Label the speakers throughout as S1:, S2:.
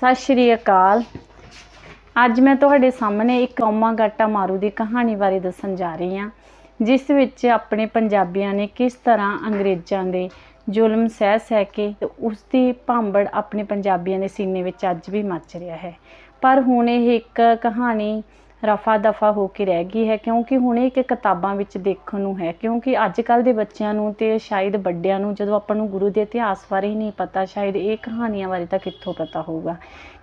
S1: ਸਤਿ ਸ਼੍ਰੀ ਅਕਾਲ। ਅੱਜ ਮੈਂ ਤੁਹਾਡੇ ਸਾਹਮਣੇ ਇੱਕ ਕੌਮਾ ਗਾਟਾ ਮਾਰੂ ਦੀ ਕਹਾਣੀ ਬਾਰੇ ਦੱਸਣ ਜਾ ਰਹੀ ਹਾਂ, ਜਿਸ ਵਿੱਚ ਆਪਣੇ ਪੰਜਾਬੀਆਂ ਨੇ ਕਿਸ ਤਰ੍ਹਾਂ ਅੰਗਰੇਜ਼ਾਂ ਦੇ ਜ਼ੁਲਮ ਸਹਿ ਸਹਿ ਕੇ ਤੇ ਉਸ ਦੀ ਭਾਂਬੜ ਆਪਣੇ ਪੰਜਾਬੀਆਂ ਦੇ ਸੀਨੇ ਵਿੱਚ ਅੱਜ ਵੀ ਮੱਚ ਰਿਹਾ ਹੈ। ਪਰ ਹੁਣ ਇਹ ਇੱਕ ਕਹਾਣੀ ਰਫਾ ਦਫਾ ਹੋ ਕੇ ਰਹਿ ਗਈ ਹੈ, ਕਿਉਂਕਿ ਹੁਣ ਇਹ ਇੱਕ ਕਿਤਾਬਾਂ ਵਿੱਚ ਦੇਖਣ ਨੂੰ ਹੈ, ਕਿਉਂਕਿ ਅੱਜ ਕੱਲ ਦੇ ਬੱਚਿਆਂ ਨੂੰ ਤੇ ਸ਼ਾਇਦ ਵੱਡਿਆਂ ਨੂੰ ਜਦੋਂ ਆਪਾਂ ਨੂੰ ਗੁਰੂ ਦੇ ਇਤਿਹਾਸ ਬਾਰੇ ਹੀ ਨਹੀਂ ਪਤਾ, ਸ਼ਾਇਦ ਇਹ ਕਹਾਣੀਆਂ ਬਾਰੇ ਤਾਂ ਕਿੱਥੋਂ ਪਤਾ ਹੋਊਗਾ।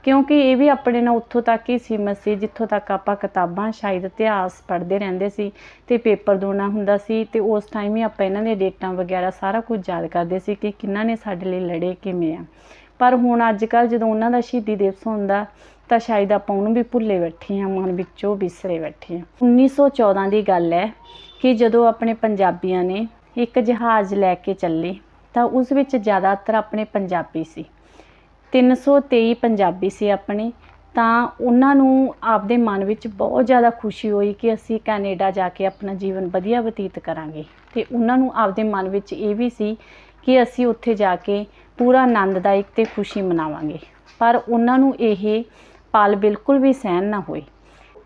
S1: ਕਿਉਂਕਿ ਇਹ ਵੀ ਆਪਣੇ ਨਾਲ ਉੱਥੋਂ ਤੱਕ ਹੀ ਸੀਮਤ ਸੀ, ਜਿੱਥੋਂ ਤੱਕ ਆਪਾਂ ਕਿਤਾਬਾਂ ਸ਼ਾਇਦ ਇਤਿਹਾਸ ਪੜ੍ਹਦੇ ਰਹਿੰਦੇ ਸੀ ਤੇ ਪੇਪਰ ਦੋਣਾ ਹੁੰਦਾ ਸੀ ਤੇ ਉਸ ਟਾਈਮ ਹੀ ਆਪਾਂ ਇਹਨਾਂ ਦੀਆਂ ਡੇਟਾਂ ਵਗੈਰਾ ਸਾਰਾ ਕੁਝ ਯਾਦ ਕਰਦੇ ਸੀ ਕਿ ਕਿੰਨਾਂ ਨੇ ਸਾਡੇ ਲਈ ਲੜੇ ਕਿਵੇਂ ਆ। ਪਰ ਹੁਣ ਅੱਜ ਕੱਲ ਜਦੋਂ ਉਹਨਾਂ ਦਾ ਸ਼ਹੀਦੀ ਦਿਵਸ ਹੁੰਦਾ ਤਾਂ ਸ਼ਾਇਦ ਆਪਾਂ ਉਹਨੂੰ ਵੀ ਭੁੱਲੇ ਬੈਠੇ ਹਾਂ, ਮਨ ਵਿੱਚੋਂ ਵਿਸਰੇ ਬੈਠੇ ਹਾਂ। 1914 ਦੀ ਗੱਲ ਹੈ ਕਿ ਜਦੋਂ ਆਪਣੇ ਪੰਜਾਬੀਆਂ ਨੇ ਇੱਕ ਜਹਾਜ਼ ਲੈ ਕੇ ਚੱਲੇ, ਤਾਂ ਉਸ ਵਿੱਚ ਜ਼ਿਆਦਾਤਰ ਆਪਣੇ ਪੰਜਾਬੀ ਸੀ। 323 ਪੰਜਾਬੀ ਸੀ ਆਪਣੇ, ਤਾਂ ਉਹਨਾਂ ਨੂੰ ਆਪਦੇ ਮਨ ਵਿੱਚ ਬਹੁਤ ਜ਼ਿਆਦਾ ਖੁਸ਼ੀ ਹੋਈ ਕਿ ਅਸੀਂ ਕੈਨੇਡਾ ਜਾ ਕੇ ਆਪਣਾ ਜੀਵਨ ਵਧੀਆ ਬਤੀਤ ਕਰਾਂਗੇ। ਤੇ ਉਹਨਾਂ ਨੂੰ ਆਪਦੇ ਮਨ ਵਿੱਚ ਇਹ ਵੀ ਸੀ ਕਿ ਅਸੀਂ ਉੱਥੇ ਜਾ ਕੇ ਪੂਰਾ ਆਨੰਦਦਾਇਕ ਤੇ ਖੁਸ਼ੀ ਮਨਾਵਾਂਗੇ। ਪਰ ਉਹਨਾਂ ਨੂੰ ਇਹ ਪਲ ਬਿਲਕੁਲ ਵੀ ਸਹਿਣ ਨਾ ਹੋਏ।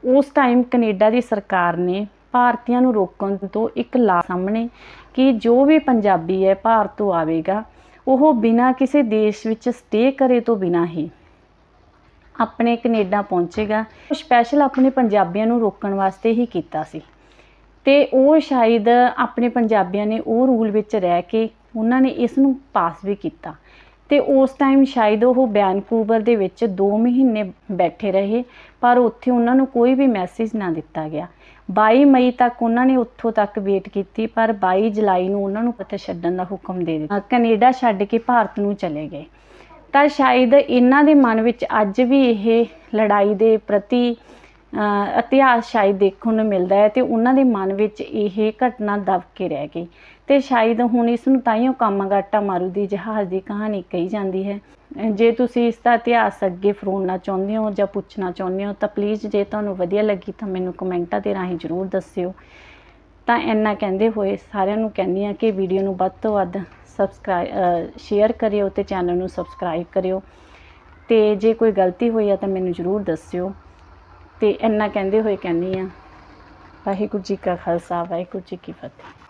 S1: ਉਸ ਟਾਈਮ ਕੈਨੇਡਾ ਦੀ ਸਰਕਾਰ ਨੇ ਭਾਰਤੀਆਂ ਨੂੰ ਰੋਕਣ ਤੋਂ ਇੱਕ ਲਾ ਸਾਹਮਣੇ ਕਿ ਜੋ ਵੀ ਪੰਜਾਬੀ ਹੈ ਭਾਰਤ ਤੋਂ ਆਵੇਗਾ, ਉਹ ਬਿਨਾਂ ਕਿਸੇ ਦੇਸ਼ ਵਿੱਚ ਸਟੇ ਕਰੇ ਤੋਂ ਬਿਨਾਂ ਹੀ ਆਪਣੇ ਕੈਨੇਡਾ ਪਹੁੰਚੇਗਾ। ਸਪੈਸ਼ਲ ਆਪਣੇ ਪੰਜਾਬੀਆਂ ਨੂੰ ਰੋਕਣ ਵਾਸਤੇ ਹੀ ਕੀਤਾ ਸੀ। ਤੇ ਉਹ ਸ਼ਾਇਦ ਆਪਣੇ ਪੰਜਾਬੀਆਂ ਨੇ ਉਹ ਰੂਲ ਵਿੱਚ ਰਹਿ ਕੇ ਉਹਨਾਂ ਨੇ ਇਸ ਨੂੰ ਪਾਸ ਵੀ ਕੀਤਾ। ਤੇ ਉਸ ਟਾਈਮ ਸ਼ਾਇਦ ਉਹ ਵੈਨਕੂਵਰ ਦੇ ਵਿੱਚ 2 ਮਹੀਨੇ ਬੈਠੇ ਰਹੇ, ਪਰ ਉੱਥੇ ਉਹਨਾਂ ਨੂੰ ਕੋਈ ਵੀ ਮੈਸੇਜ ਨਾ ਦਿੱਤਾ ਗਿਆ। 22 ਮਈ ਤੱਕ ਉਹਨਾਂ ਨੇ ਉੱਥੋਂ ਤੱਕ ਵੇਟ ਕੀਤੀ, ਪਰ 22 ਜੁਲਾਈ ਨੂੰ ਉਹਨਾਂ ਨੂੰ ਪਤਾ ਛੱਡਣ ਦਾ ਹੁਕਮ ਦੇ ਦਿੱਤਾ। ਕੈਨੇਡਾ ਛੱਡ ਕੇ ਭਾਰਤ ਨੂੰ ਚਲੇ ਗਏ। ਤਾਂ ਸ਼ਾਇਦ ਇਹਨਾਂ ਦੇ ਮਨ ਵਿੱਚ ਅੱਜ ਵੀ ਇਹ ਲੜਾਈ ਦੇ ਪ੍ਰਤੀ ਇਤਿਹਾਸ ਸ਼ਾਇਦ ਦੇਖਣ ਨੂੰ ਮਿਲਦਾ ਹੈ ਤੇ ਉਹਨਾਂ ਦੇ ਮਨ ਵਿੱਚ ਇਹ ਘਟਨਾ ਦਬ ਕੇ ਰਹਿ ਗਈ। ਤੇ ਸ਼ਾਇਦ ਹੁਣ ਇਸ ਨੂੰ ਤਾਈਓ ਕਾਮਾਗਾਟਾ ਮਾਰੂ ਦੀ ਜਹਾਜ਼ ਦੀ ਕਹਾਣੀ ਕਹੀ ਜਾਂਦੀ ਹੈ। ਜੇ ਤੁਸੀਂ ਇਸ ਦਾ ਇਤਿਹਾਸ ਅੱਗੇ ਫਰੋੜਨਾ ਚਾਹੁੰਦੇ ਹੋ ਜਾਂ ਪੁੱਛਣਾ ਚਾਹੁੰਦੇ ਹੋ ਤਾਂ ਪਲੀਜ਼ ਜੇ ਤੁਹਾਨੂੰ ਵਧੀਆ ਲੱਗੀ ਤਾਂ ਮੈਨੂੰ ਕਮੈਂਟਾਂ ਦੇ ਰਾਹੀਂ ਜ਼ਰੂਰ ਦੱਸਿਓ। ਤਾਂ ਇੰਨਾ ਕਹਿੰਦੇ ਹੋਏ ਸਾਰਿਆਂ ਨੂੰ ਕਹਿੰਦੀ ਆ ਕਿ ਵੀਡੀਓ ਨੂੰ ਵੱਧ ਤੋਂ ਵੱਧ ਸਬਸਕ੍ਰਾਈਬ ਸ਼ੇਅਰ ਕਰਿਓ ਤੇ ਚੈਨਲ ਨੂੰ ਸਬਸਕ੍ਰਾਈਬ ਕਰਿਓ। ਤੇ ਜੇ ਕੋਈ ਗਲਤੀ ਹੋਈ ਆ ਤਾਂ ਮੈਨੂੰ ਜ਼ਰੂਰ ਦੱਸਿਓ। ਤੇ ਇੰਨਾ ਕਹਿੰਦੇ ਹੋਏ ਕਹਿੰਦੀ ਆ ਵਾਹਿਗੁਰੂ ਜੀ ਕਾ ਖਾਲਸਾ ਵਾਹਿਗੁਰੂ ਜੀ ਕੀ ਫਤਿਹ।